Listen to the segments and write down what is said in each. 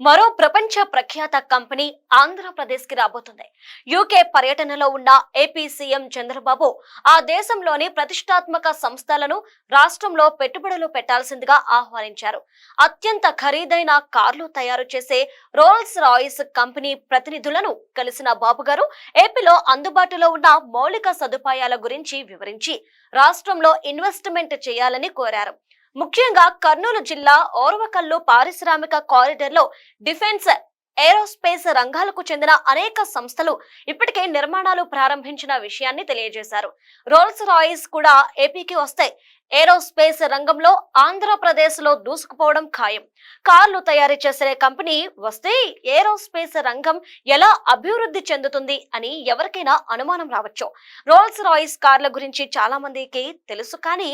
మరో ప్రపంచ ప్రఖ్యాత కంపెనీ ఆంధ్రప్రదేశ్కి రాబోతుంది యూకే పర్యటనలో ఉన్న ఏపీ సీఎం చంద్రబాబు ఆ దేశంలోని ప్రతిష్టాత్మక సంస్థలను రాష్ట్రంలో పెట్టుబడులు పెట్టాల్సిందిగా ఆహ్వానించారు. అత్యంత ఖరీదైన కార్లు తయారు చేసే రోల్స్ రాయిస్ కంపెనీ ప్రతినిధులను కలిసిన బాబు గారు ఏపీలో అందుబాటులో ఉన్న మౌలిక సదుపాయాల గురించి వివరించి రాష్ట్రంలో ఇన్వెస్ట్మెంట్ చేయాలని కోరారు. ముఖ్యంగా కర్నూలు జిల్లా ఓర్వకల్లు పారిశ్రామిక కారిడార్లో డిఫెన్స్ ఏరోస్పేస్ రంగాలకు చెందిన అనేక సంస్థలు ఇప్పటికే నిర్మాణాలు ప్రారంభించిన విషయాన్ని తెలియజేశారు. రోల్స్ రాయిస్ కూడా ఏపీకి వస్తాయి ఏరోస్పేస్ రంగంలో ఆంధ్రప్రదేశ్లో దూసుకుపోవడం ఖాయం. కార్లు తయారు చేసే కంపెనీ వస్తే ఏరోస్పేస్ రంగం ఎలా అభివృద్ధి చెందుతుంది అని ఎవరికైనా అనుమానం రావచ్చు. రోల్స్ రాయిస్ కార్ల గురించి చాలా మందికి తెలుసు కానీ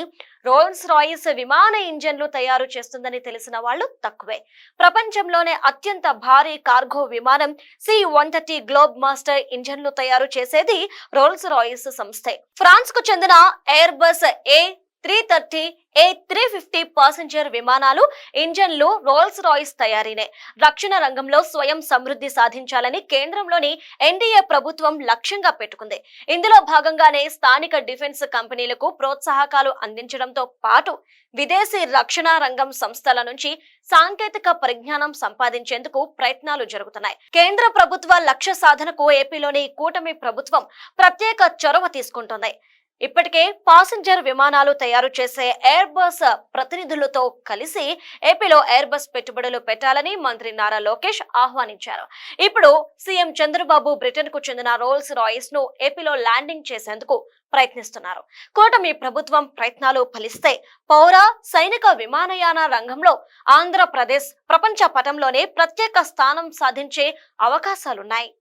రోల్స్ రాయిస్ విమాన ఇంజన్లు తయారు చేస్తుందని తెలిసిన వాళ్ళు తక్కువే. ప్రపంచంలోనే అత్యంత భారీ కార్గో విమానం C one thirty Globemaster ఇంజన్లు తయారు చేసేది రోల్స్ రాయిస్ సంస్థే. ఫ్రాన్స్కు చెందిన Airbus A three thirty A three fifty passenger విమానాలు ఇంజన్లు రోల్స్ రాయిస్ తయారీనే. రక్షణ రంగంలో స్వయం సమృద్ధి సాధించాలని కేంద్రంలోని ఎన్డీఏ ప్రభుత్వం లక్ష్యంగా పెట్టుకుంది. ఇందులో భాగంగానే స్థానిక డిఫెన్స్ కంపెనీలకు ప్రోత్సాహకాలు అందించడంతో పాటు విదేశీ రక్షణ రంగం సంస్థల నుంచి సాంకేతిక పరిజ్ఞానం సంపాదించేందుకు ప్రయత్నాలు జరుగుతున్నాయి. కేంద్ర ప్రభుత్వ లక్ష్య సాధనకు ఏపీలోని కూటమి ప్రభుత్వం ప్రత్యేక చొరవ తీసుకుంటోంది. ఇప్పటికే పాసింజర్ విమానాలు తయారు చేసే ఎయిర్ బస్ ప్రతినిధులతో కలిసి ఏపీలో ఎయిర్ బస్ పెట్టుబడులు పెట్టాలని మంత్రి నారా లోకేష్ ఆహ్వానించారు. ఇప్పుడు సీఎం చంద్రబాబు బ్రిటన్కు చెందిన రోల్స్ రాయిస్ను ఏపీలో ల్యాండింగ్ చేసేందుకు ప్రయత్నిస్తున్నారు. కూటమి ప్రభుత్వం ప్రయత్నాలు ఫలిస్తే పౌర సైనిక విమానయాన రంగంలో ఆంధ్రప్రదేశ్ ప్రపంచ పటంలోనే ప్రత్యేక స్థానం సాధించే అవకాశాలున్నాయి.